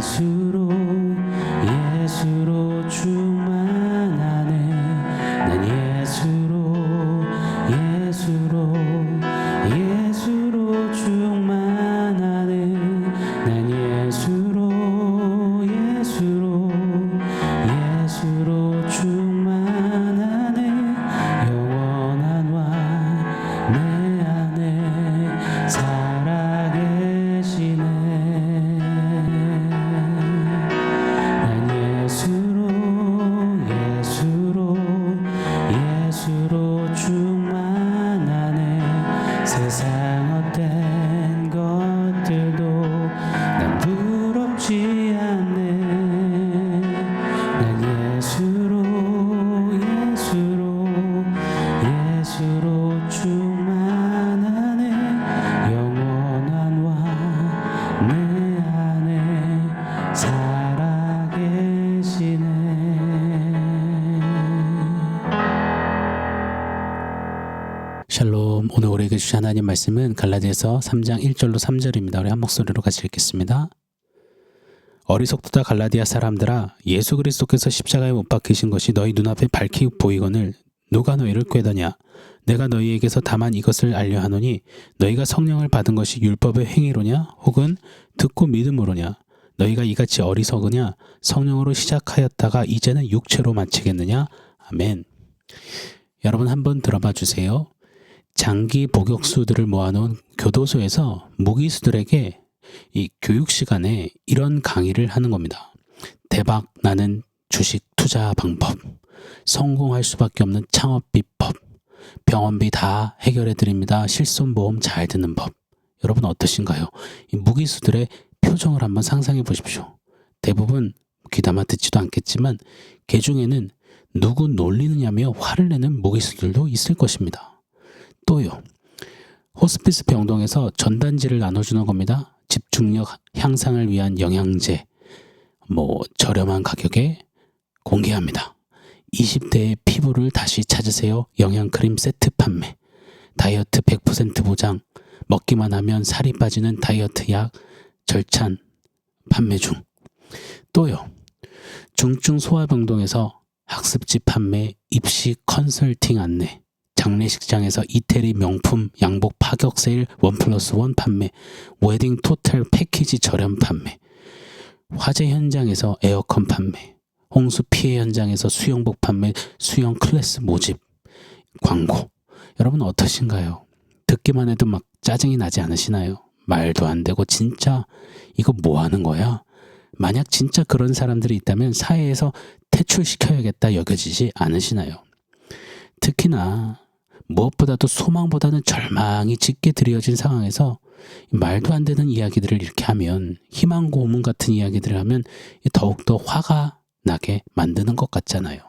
예 말씀은 갈라디아서 3장 1절로 3절입니다. 우리 한 목소리로 같이 읽겠습니다. 어리석도다 갈라디아 사람들아 예수 그리스도께서 십자가에 못 박히신 것이 너희 눈앞에 밝히 보이거늘 누가 너희를 꾀더냐? 내가 너희에게서 다만 이것을 알려 하노니 너희가 성령을 받은 것이 율법의 행위로냐? 혹은 듣고 믿음으로냐? 너희가 이같이 어리석으냐? 성령으로 시작하였다가 이제는 육체로 마치겠느냐? 아멘. 여러분 한번 들어봐 주세요 장기 복역수들을 모아놓은 교도소에서 무기수들에게 이 교육 시간에 이런 강의를 하는 겁니다. 대박 나는 주식 투자 방법, 성공할 수밖에 없는 창업 비법, 병원비 다 해결해 드립니다. 실손보험 잘 듣는 법. 여러분 어떠신가요? 이 무기수들의 표정을 한번 상상해 보십시오. 대부분 귀담아 듣지도 않겠지만 개 중에는 누구 놀리느냐며 화를 내는 무기수들도 있을 것입니다. 또요. 호스피스 병동에서 전단지를 나눠주는 겁니다. 집중력 향상을 위한 영양제, 뭐 저렴한 가격에 공개합니다. 20대의 피부를 다시 찾으세요. 영양크림 세트 판매. 다이어트 100% 보장. 먹기만 하면 살이 빠지는 다이어트 약 절찬 판매 중. 또요. 중증 소아병동에서 학습지 판매, 입시 컨설팅 안내. 장례식장에서 이태리 명품 양복 파격 세일 원 플러스 원 판매, 웨딩 토탈 패키지 저렴 판매, 화재 현장에서 에어컨 판매, 홍수 피해 현장에서 수영복 판매, 수영 클래스 모집, 광고. 여러분 어떠신가요? 듣기만 해도 막 짜증이 나지 않으시나요? 말도 안 되고 진짜 이거 뭐 하는 거야? 만약 진짜 그런 사람들이 있다면 사회에서 퇴출시켜야겠다 여겨지지 않으시나요? 특히나 무엇보다도 소망보다는 절망이 짙게 드리워진 상황에서 말도 안 되는 이야기들을 이렇게 하면 희망 고문 같은 이야기들을 하면 더욱더 화가 나게 만드는 것 같잖아요.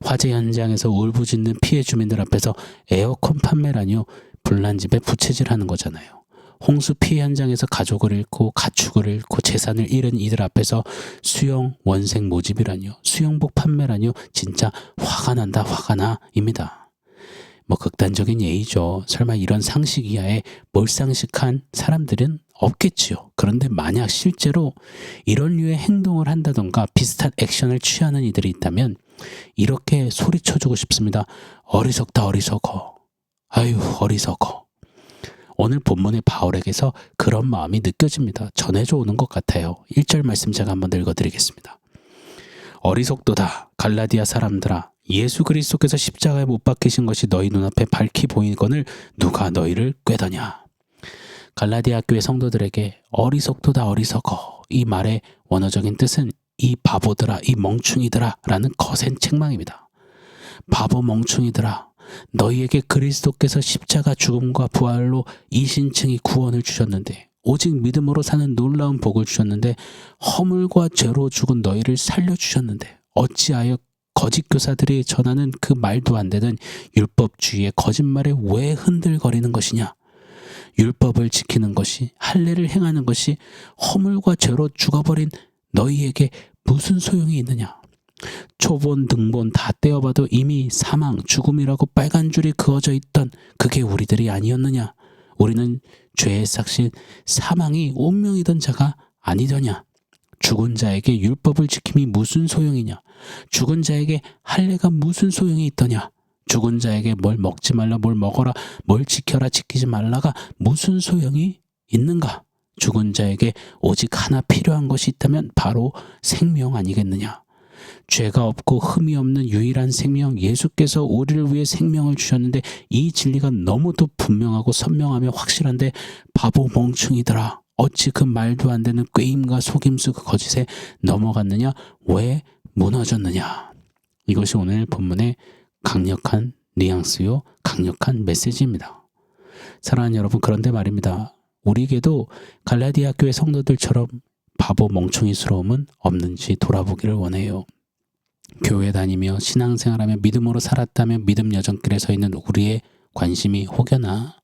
화재 현장에서 울부짖는 피해 주민들 앞에서 에어컨 판매라니요 불난 집에 부채질하는 거잖아요. 홍수 피해 현장에서 가족을 잃고 가축을 잃고 재산을 잃은 이들 앞에서 수영 원생 모집이라니요 수영복 판매라니요 진짜 화가 난다 화가 나입니다. 뭐 극단적인 예의죠. 설마 이런 상식 이하에 몰상식한 사람들은 없겠지요. 그런데 만약 실제로 이런 류의 행동을 한다던가 비슷한 액션을 취하는 이들이 있다면 이렇게 소리쳐주고 싶습니다. 어리석다 어리석어. 아유 어리석어. 오늘 본문의 바울에게서 그런 마음이 느껴집니다. 전해져 오는 것 같아요. 1절 말씀 제가 한번 읽어드리겠습니다. 어리석도다 갈라디아 사람들아 예수 그리스도께서 십자가에 못 박히신 것이 너희 눈앞에 밝히 보이거늘 누가 너희를 꾀더냐. 갈라디아 교회 성도들에게 어리석도다 어리석어 이 말의 원어적인 뜻은 이 바보들아 이 멍충이들아 라는 거센 책망입니다. 바보 멍충이들아 너희에게 그리스도께서 십자가 죽음과 부활로 이신층이 구원을 주셨는데 오직 믿음으로 사는 놀라운 복을 주셨는데 허물과 죄로 죽은 너희를 살려주셨는데 어찌하여 거짓 교사들이 전하는 그 말도 안 되는 율법주의의 거짓말에 왜 흔들거리는 것이냐? 율법을 지키는 것이 할례를 행하는 것이 허물과 죄로 죽어버린 너희에게 무슨 소용이 있느냐? 초본 등본 다 떼어봐도 이미 사망 죽음이라고 빨간 줄이 그어져 있던 그게 우리들이 아니었느냐? 우리는 죄의 삭신 사망이 운명이던 자가 아니더냐? 죽은 자에게 율법을 지킴이 무슨 소용이냐? 죽은 자에게 할례가 무슨 소용이 있더냐? 죽은 자에게 뭘 먹지 말라, 뭘 먹어라, 뭘 지켜라, 지키지 말라가 무슨 소용이 있는가? 죽은 자에게 오직 하나 필요한 것이 있다면 바로 생명 아니겠느냐? 죄가 없고 흠이 없는 유일한 생명 예수께서 우리를 위해 생명을 주셨는데 이 진리가 너무도 분명하고 선명하며 확실한데 바보 멍충이더라. 어찌 그 말도 안 되는 꾀임과 속임수 그 거짓에 넘어갔느냐? 왜 무너졌느냐? 이것이 오늘 본문의 강력한 뉘앙스요, 강력한 메시지입니다. 사랑하는 여러분, 그런데 말입니다. 우리에게도 갈라디아 교회 성도들처럼 바보 멍청이스러움은 없는지 돌아보기를 원해요. 교회 다니며 신앙생활하며 믿음으로 살았다며 믿음 여정길에 서 있는 우리의 관심이 혹여나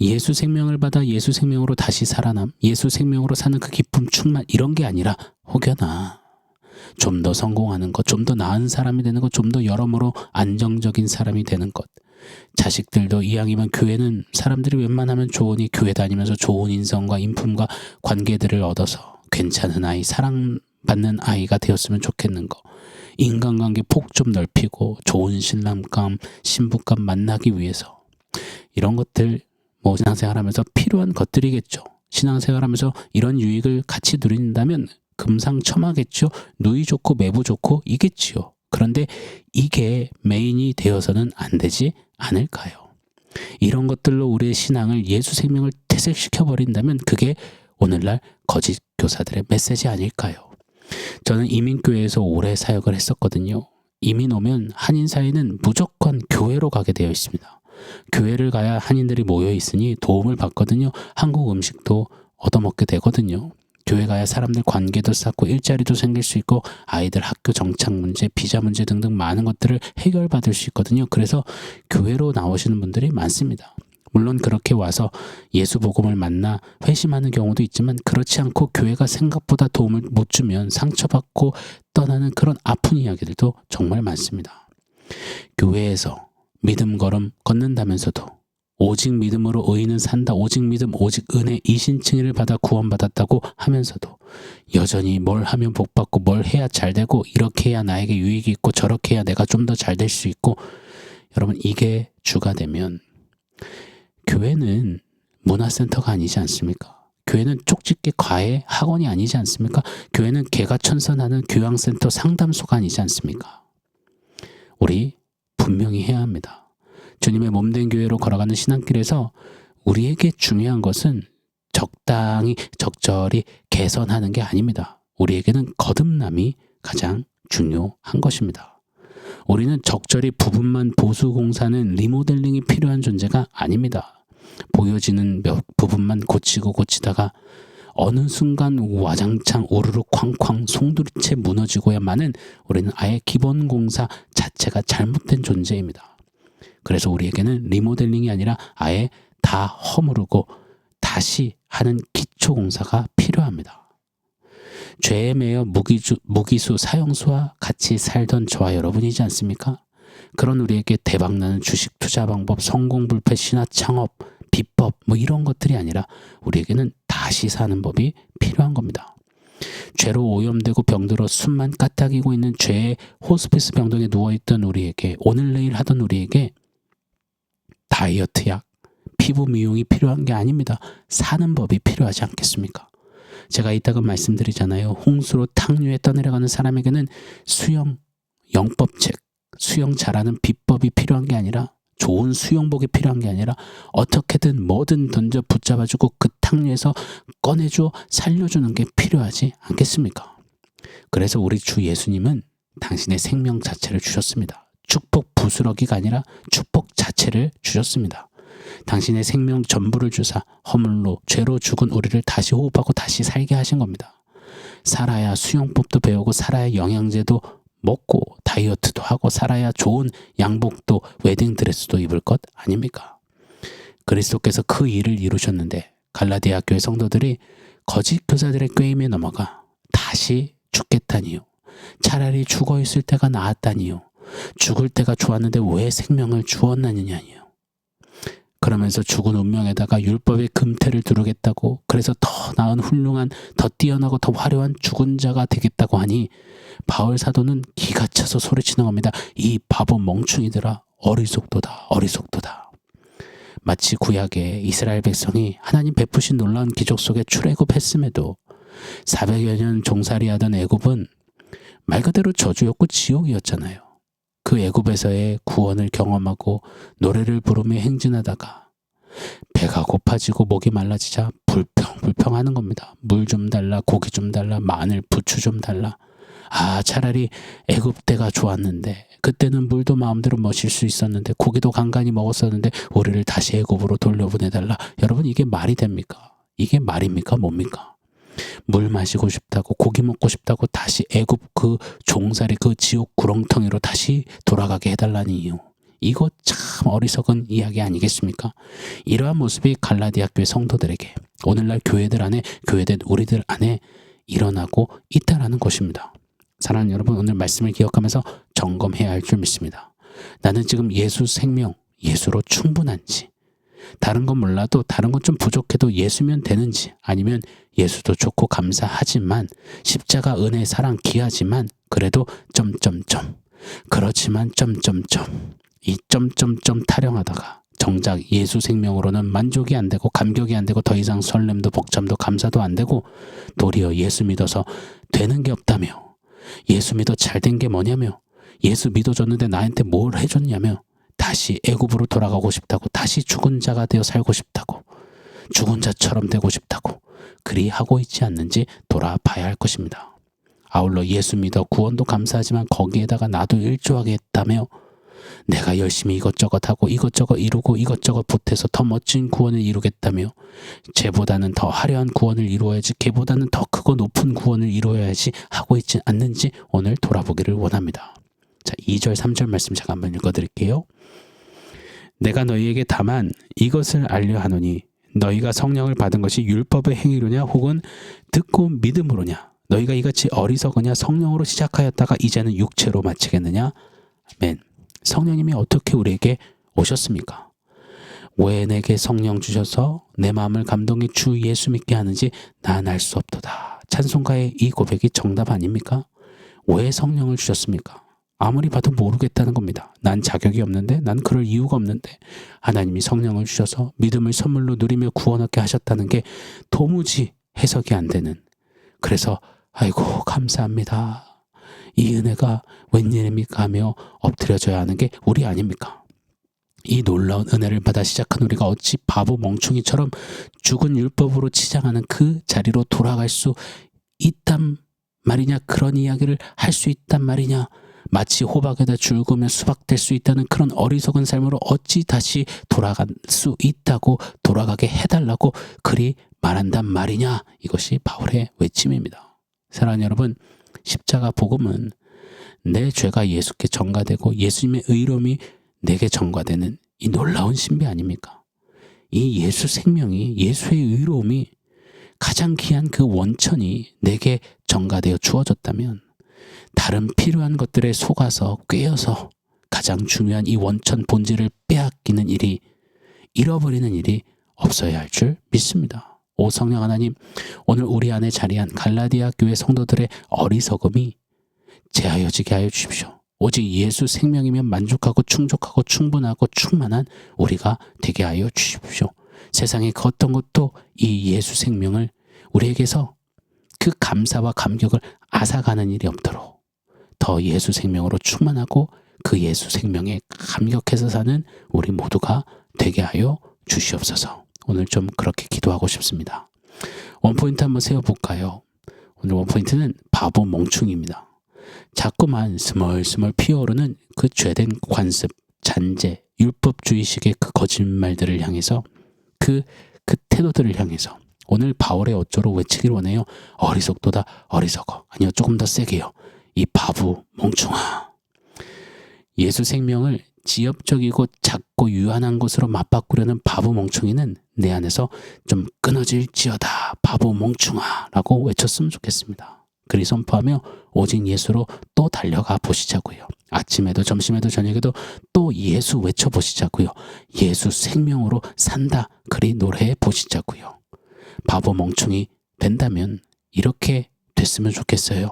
예수 생명을 받아 예수 생명으로 다시 살아남, 예수 생명으로 사는 그 기쁨 충만 이런 게 아니라 혹여나 좀 더 성공하는 것, 좀 더 나은 사람이 되는 것, 좀 더 여러모로 안정적인 사람이 되는 것. 자식들도 이왕이면 교회는 사람들이 웬만하면 좋으니 교회 다니면서 좋은 인성과 인품과 관계들을 얻어서 괜찮은 아이, 사랑받는 아이가 되었으면 좋겠는 거. 인간관계 폭 좀 넓히고 좋은 신랑감, 신부감 만나기 위해서 이런 것들 뭐 신앙생활하면서 필요한 것들이겠죠. 신앙생활하면서 이런 유익을 같이 누린다면 금상첨화겠죠. 누이 좋고 매부 좋고 이겠지요. 그런데 이게 메인이 되어서는 안 되지 않을까요? 이런 것들로 우리의 신앙을 예수 생명을 퇴색시켜 버린다면 그게 오늘날 거짓 교사들의 메시지 아닐까요? 저는 이민교회에서 오래 사역을 했었거든요. 이민 오면 한인 사회는 무조건 교회로 가게 되어 있습니다. 교회를 가야 한인들이 모여 있으니 도움을 받거든요. 한국 음식도 얻어먹게 되거든요. 교회 가야 사람들 관계도 쌓고 일자리도 생길 수 있고 아이들 학교 정착 문제, 비자 문제 등등 많은 것들을 해결받을 수 있거든요. 그래서 교회로 나오시는 분들이 많습니다. 물론 그렇게 와서 예수 복음을 만나 회심하는 경우도 있지만 그렇지 않고 교회가 생각보다 도움을 못 주면 상처받고 떠나는 그런 아픈 이야기들도 정말 많습니다. 교회에서 믿음 걸음 걷는다면서도 오직 믿음으로 의인은 산다. 오직 믿음, 오직 은혜, 이신칭의를 받아 구원받았다고 하면서도 여전히 뭘 하면 복받고 뭘 해야 잘 되고 이렇게 해야 나에게 유익이 있고 저렇게 해야 내가 좀 더 잘 될 수 있고 여러분 이게 주가 되면 교회는 문화센터가 아니지 않습니까? 교회는 쪽집게 과외 학원이 아니지 않습니까? 교회는 개가 천선하는 교양센터 상담소가 아니지 않습니까? 우리 분명히 해야 합니다. 주님의 몸된 교회로 걸어가는 신앙길에서 우리에게 중요한 것은 적당히 적절히 개선하는 게 아닙니다. 우리에게는 거듭남이 가장 중요한 것입니다. 우리는 적절히 부분만 보수 공사는 리모델링이 필요한 존재가 아닙니다. 보여지는 몇 부분만 고치고 고치다가 어느 순간 와장창 오르르 쾅쾅 송두리째 무너지고야만은 우리는 아예 기본 공사 자체가 잘못된 존재입니다. 그래서 우리에게는 리모델링이 아니라 아예 다 허무르고 다시 하는 기초 공사가 필요합니다. 죄에 매여 무기주, 무기수 사형수와 같이 살던 저와 여러분이지 않습니까? 그런 우리에게 대박나는 주식 투자 방법, 성공 불패 신화 창업, 비법 뭐 이런 것들이 아니라 우리에게는 다시 사는 법이 필요한 겁니다. 죄로 오염되고 병들어 숨만 까딱이고 있는 죄의 호스피스 병동에 누워있던 우리에게 오늘 내일 하던 우리에게 다이어트 약, 피부 미용이 필요한 게 아닙니다. 사는 법이 필요하지 않겠습니까? 제가 이따가 말씀드리잖아요. 홍수로 탕류에 떠내려가는 사람에게는 수영 영법책, 수영 잘하는 비법이 필요한 게 아니라 좋은 수영복이 필요한 게 아니라 어떻게든 뭐든 던져 붙잡아주고 그 탕류에서 꺼내줘 살려주는 게 필요하지 않겠습니까? 그래서 우리 주 예수님은 당신의 생명 자체를 주셨습니다. 축복 부스러기가 아니라 축복 자체를 주셨습니다. 당신의 생명 전부를 주사 허물로 죄로 죽은 우리를 다시 호흡하고 다시 살게 하신 겁니다. 살아야 수영법도 배우고 살아야 영양제도 먹고 다이어트도 하고 살아야 좋은 양복도 웨딩 드레스도 입을 것 아닙니까? 그리스도께서 그 일을 이루셨는데 갈라디아 교회 성도들이 거짓 교사들의 꾀임에 넘어가 다시 죽겠다니요. 차라리 죽어 있을 때가 나았다니요. 죽을 때가 좋았는데 왜 생명을 주었느냐니요. 그러면서 죽은 운명에다가 율법의 금태를 두르겠다고 그래서 더 나은 훌륭한 더 뛰어나고 더 화려한 죽은 자가 되겠다고 하니 바울 사도는 기가 차서 소리치는 겁니다. 이 바보 멍충이들아 어리석도다 어리석도다. 마치 구약의 이스라엘 백성이 하나님 베푸신 놀라운 기적 속에 출애굽했음에도 400여 년 종살이하던 애굽은 말 그대로 저주였고 지옥이었잖아요. 그 애굽에서의 구원을 경험하고 노래를 부르며 행진하다가 배가 고파지고 목이 말라지자 불평불평하는 겁니다. 물 좀 달라, 고기 좀 달라, 마늘, 부추 좀 달라. 아, 차라리 애굽 때가 좋았는데 그때는 물도 마음대로 마실 수 있었는데 고기도 간간히 먹었었는데 우리를 다시 애굽으로 돌려보내달라. 여러분 이게 말이 됩니까? 이게 말입니까? 뭡니까? 물 마시고 싶다고 고기 먹고 싶다고 다시 애굽 그 종살이 그 지옥 구렁텅이로 다시 돌아가게 해달라는 이유. 이거 참 어리석은 이야기 아니겠습니까? 이러한 모습이 갈라디아 교회 성도들에게 오늘날 교회들 안에 교회된 우리들 안에 일어나고 있다라는 것입니다. 사랑하는 여러분 오늘 말씀을 기억하면서 점검해야 할 줄 믿습니다. 나는 지금 예수 생명, 예수로 충분한지 다른 건 몰라도 다른 건 좀 부족해도 예수면 되는지 아니면 예수도 좋고 감사하지만 십자가 은혜 사랑 귀하지만 그래도 점점점 그렇지만 점점점 이 점점점 타령하다가 정작 예수 생명으로는 만족이 안 되고 감격이 안 되고 더 이상 설렘도 벅참도 감사도 안 되고 도리어 예수 믿어서 되는 게 없다며 예수 믿어 잘 된 게 뭐냐며 예수 믿어줬는데 나한테 뭘 해줬냐며 다시 애굽으로 돌아가고 싶다고 다시 죽은 자가 되어 살고 싶다고 죽은 자처럼 되고 싶다고 그리 하고 있지 않는지 돌아봐야 할 것입니다. 아울러 예수 믿어 구원도 감사하지만 거기에다가 나도 일조하게 했다며 내가 열심히 이것저것 하고 이것저것 이루고 이것저것 보태서 더 멋진 구원을 이루겠다며 쟤보다는 더 화려한 구원을 이루어야지 걔보다는 더 크고 높은 구원을 이루어야지 하고 있지 않는지 오늘 돌아보기를 원합니다. 자, 2절, 3절 말씀 제가 한번 읽어드릴게요. 내가 너희에게 다만 이것을 알려 하노니 너희가 성령을 받은 것이 율법의 행위로냐 혹은 듣고 믿음으로냐 너희가 이같이 어리석으냐 성령으로 시작하였다가 이제는 육체로 마치겠느냐 아멘 성령님이 어떻게 우리에게 오셨습니까? 왜 내게 성령 주셔서 내 마음을 감동해 주 예수 믿게 하는지 난 알 수 없도다 찬송가의 이 고백이 정답 아닙니까? 왜 성령을 주셨습니까? 아무리 봐도 모르겠다는 겁니다. 난 자격이 없는데, 난 그럴 이유가 없는데, 하나님이 성령을 주셔서 믿음을 선물로 누리며 구원 얻게 하셨다는 게 도무지 해석이 안 되는. 그래서, 아이고, 감사합니다. 이 은혜가 웬일입니까 하며 엎드려져야 하는 게 우리 아닙니까? 이 놀라운 은혜를 받아 시작한 우리가 어찌 바보 멍충이처럼 죽은 율법으로 치장하는 그 자리로 돌아갈 수 있단 말이냐, 그런 이야기를 할 수 있단 말이냐, 마치 호박에다 줄그면 수박될 수 있다는 그런 어리석은 삶으로 어찌 다시 돌아갈 수 있다고 돌아가게 해달라고 그리 말한단 말이냐 이것이 바울의 외침입니다. 사랑하는 여러분 십자가 복음은 내 죄가 예수께 전가되고 예수님의 의로움이 내게 전가되는 이 놀라운 신비 아닙니까? 이 예수 생명이 예수의 의로움이 가장 귀한 그 원천이 내게 전가되어 주어졌다면 다른 필요한 것들에 속아서 꿰어서 가장 중요한 이 원천 본질을 빼앗기는 일이 잃어버리는 일이 없어야 할 줄 믿습니다. 오 성령 하나님, 오늘 우리 안에 자리한 갈라디아 교회 성도들의 어리석음이 제하여지게 하여 주십시오. 오직 예수 생명이면 만족하고 충족하고 충분하고 충만한 우리가 되게 하여 주십시오. 세상의 그 어떤 것도 이 예수 생명을 우리에게서 그 감사와 감격을 앗아가는 일이 없도록 더 예수 생명으로 충만하고 그 예수 생명에 감격해서 사는 우리 모두가 되게 하여 주시옵소서. 오늘 좀 그렇게 기도하고 싶습니다. 원포인트 한번 세워볼까요? 오늘 원포인트는 바보 멍충입니다. 자꾸만 스멀스멀 피어오르는 그 죄된 관습, 잔재, 율법주의식의 그 거짓말들을 향해서 그, 그 태도들을 향해서 오늘 바울의 어조로 외치길 원해요. 어리석도다 어리석어. 아니요 조금 더 세게요. 이 바보 멍충아. 예수 생명을 지엽적이고 작고 유한한 것으로 맞바꾸려는 바보 멍충이는 내 안에서 좀 끊어질지어다 바보 멍충아라고 외쳤으면 좋겠습니다. 그리 선포하며 오직 예수로 또 달려가 보시자고요. 아침에도 점심에도 저녁에도 또 예수 외쳐 보시자고요. 예수 생명으로 산다 그리 노래해 보시자고요. 바보 멍충이 된다면 이렇게 됐으면 좋겠어요.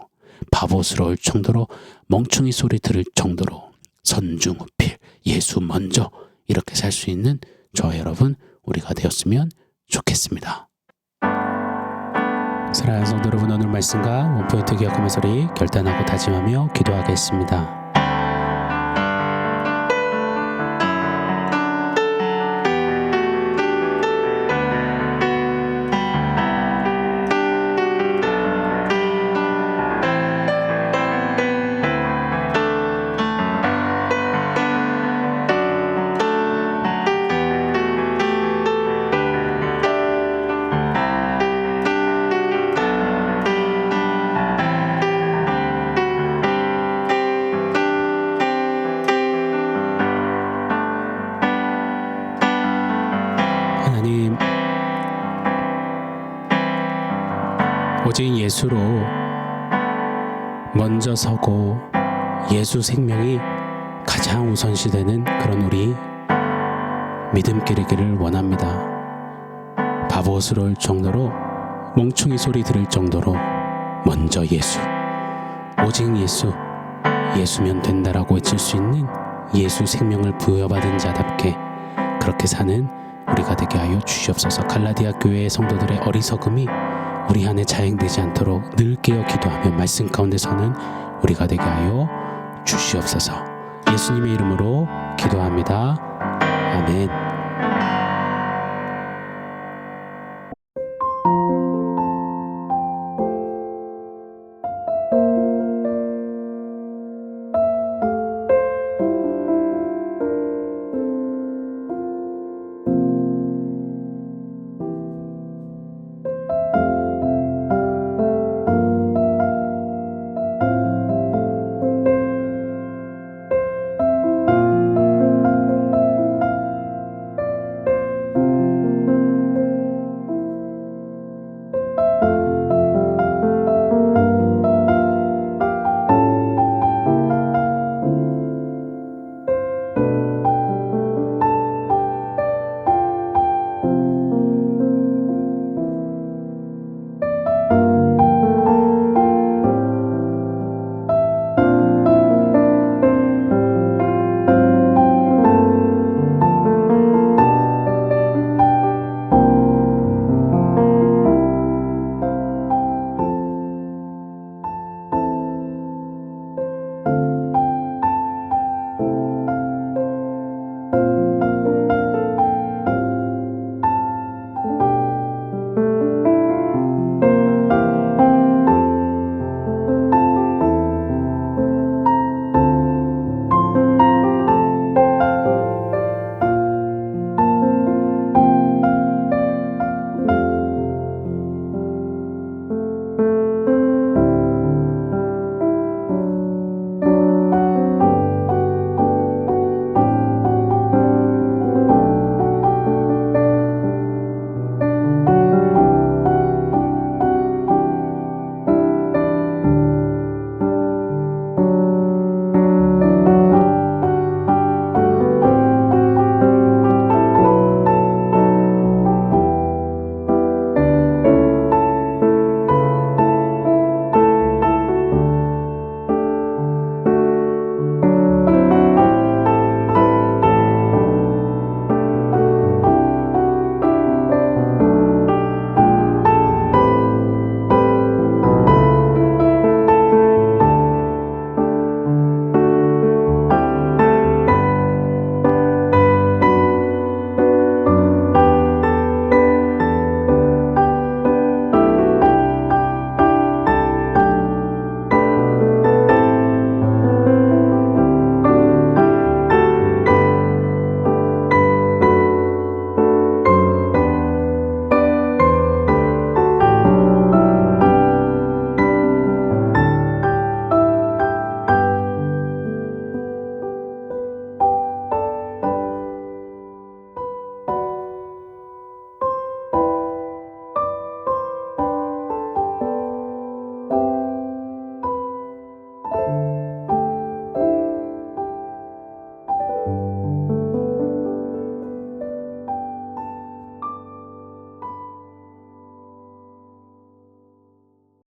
바보스러울 정도로 멍충이 소리 들을 정도로 선중우필 예수 먼저 이렇게 살 수 있는 저 여러분 우리가 되었으면 좋겠습니다. 사랑하는 성도 여러분 오늘 말씀과 원포인트 기억하면 소리 결단하고 다짐하며 기도하겠습니다. 예수로 먼저 서고 예수 생명이 가장 우선시되는 그런 우리 믿음길이기를 원합니다. 바보스러울 정도로 멍충이 소리 들을 정도로 먼저 예수 오직 예수 예수면 된다라고 외칠 수 있는 예수 생명을 부여받은 자답게 그렇게 사는 우리가 되게 하여 주시옵소서 갈라디아 교회의 성도들의 어리석음이 우리 안에 자행되지 않도록 늘 깨어 기도하며 말씀 가운데서는 우리가 되게 하여 주시옵소서. 예수님의 이름으로 기도합니다. 아멘